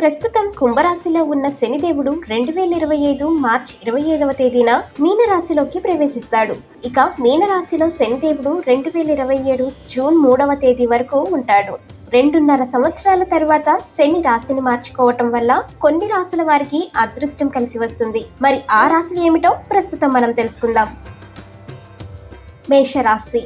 ప్రస్తుతం కుంభరాశిలో ఉన్న శనిదేవుడు రెండు వేల ఇరవై ఐదు మార్చి ఇరవై ఐదవ తేదీన మీనరాశిలోకి ప్రవేశిస్తాడు. ఇక మీనరాశిలో శనిదేవుడు రెండు వేల ఇరవై ఏడు జూన్ మూడవ తేదీ వరకు ఉంటాడు. రెండున్నర సంవత్సరాల తర్వాత శని రాశిని మార్చుకోవటం వల్ల కొన్ని రాశుల వారికి అదృష్టం కలిసి వస్తుంది. మరి ఆ రాశులు ఏమిటో ప్రస్తుతం మనం తెలుసుకుందాం. మేషరాశి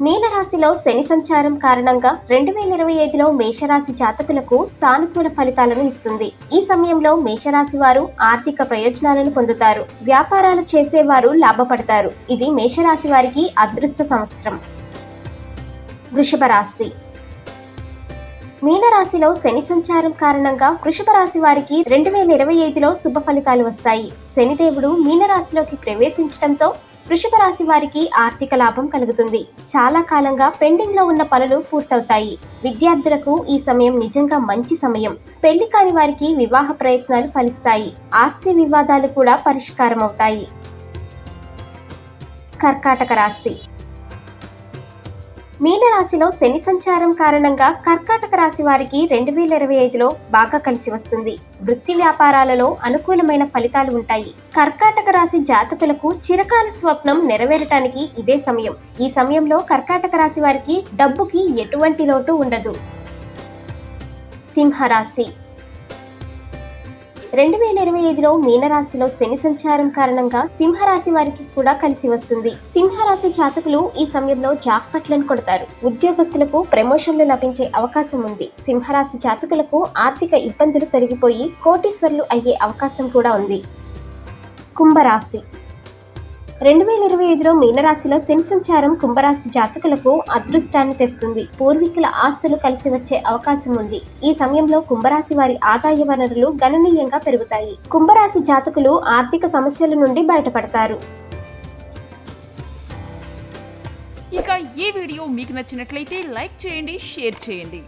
మీనరాశిలో శని సంచారం కారణంగా రెండు వేల ఇరవై ఐదులో మేషరాశి జాతకులకు సానుకూల ఫలితాలను ఇస్తుంది. ఈ సమయంలో మేషరాశి వారు ఆర్థిక ప్రయోజనాలను పొందుతారు. వ్యాపారాలు చేసేవారు లాభపడతారు. ఇది మేషరాశి వారికి అదృష్ట సంవత్సరం. వృషభ రాశి మీనరాశిలో శని సంచారం కారణంగా వృషభ రాశి వారికి రెండు వేల ఇరవై ఐదులో శుభ ఫలితాలు వస్తాయి. శనిదేవుడు మీనరాశిలోకి ప్రవేశించడంతో వృషభ రాశి వారికి ఆర్థిక లాభం కలుగుతుంది. చాలా కాలంగా పెండింగ్లో ఉన్న పనులు పూర్తవుతాయి. విద్యార్థులకు ఈ సమయం నిజంగా మంచి సమయం. పెళ్ళి కాని వారికి వివాహ ప్రయత్నాలు ఫలిస్తాయి. ఆస్తి వివాదాలు కూడా పరిష్కారం అవుతాయి కర్కాటక రాశి. మీనరాశిలో శని సంచారం కారణంగా కర్కాటక రాశి వారికి రెండు వేల ఇరవై ఐదులో బాగా కలిసి వస్తుంది. వృత్తి వ్యాపారాలలో అనుకూలమైన ఫలితాలు ఉంటాయి. కర్కాటక రాశి జాతకులకు చిరకాల స్వప్నం నెరవేరటానికి ఇదే సమయం. ఈ సమయంలో కర్కాటక రాశి వారికి డబ్బుకి ఎటువంటి లోటు ఉండదు. సింహరాశి రెండు వేల ఇరవై ఐదులో మీనరాశిలో శని సంచారం కారణంగా సింహరాశి వారికి కూడా కలిసి వస్తుంది. సింహరాశి జాతకులు ఈ సమయంలో జాక్పట్లను కొడతారు. ఉద్యోగస్తులకు ప్రమోషన్లు లభించే అవకాశం ఉంది. సింహరాశి జాతకులకు ఆర్థిక ఇబ్బందులు తొలగిపోయి కోటీశ్వర్లు అయ్యే అవకాశం కూడా ఉంది. కుంభరాశి రెండు వేల ఇరవై ఐదులో మీనరాశిలో శని సంచారం కుంభరాశి జాతకులకు అదృష్టాన్ని తెస్తుంది. పూర్వీకుల ఆస్తులు కలిసి వచ్చే అవకాశం ఉంది. ఈ సమయంలో కుంభరాశి వారి ఆదాయ వనరులు గణనీయంగా పెరుగుతాయి. కుంభరాశి జాతకులు ఆర్థిక సమస్యల నుండి బయటపడతారు. ఇక ఈ వీడియో మీకు నచ్చినట్లయితే లైక్ చేయండి షేర్ చేయండి.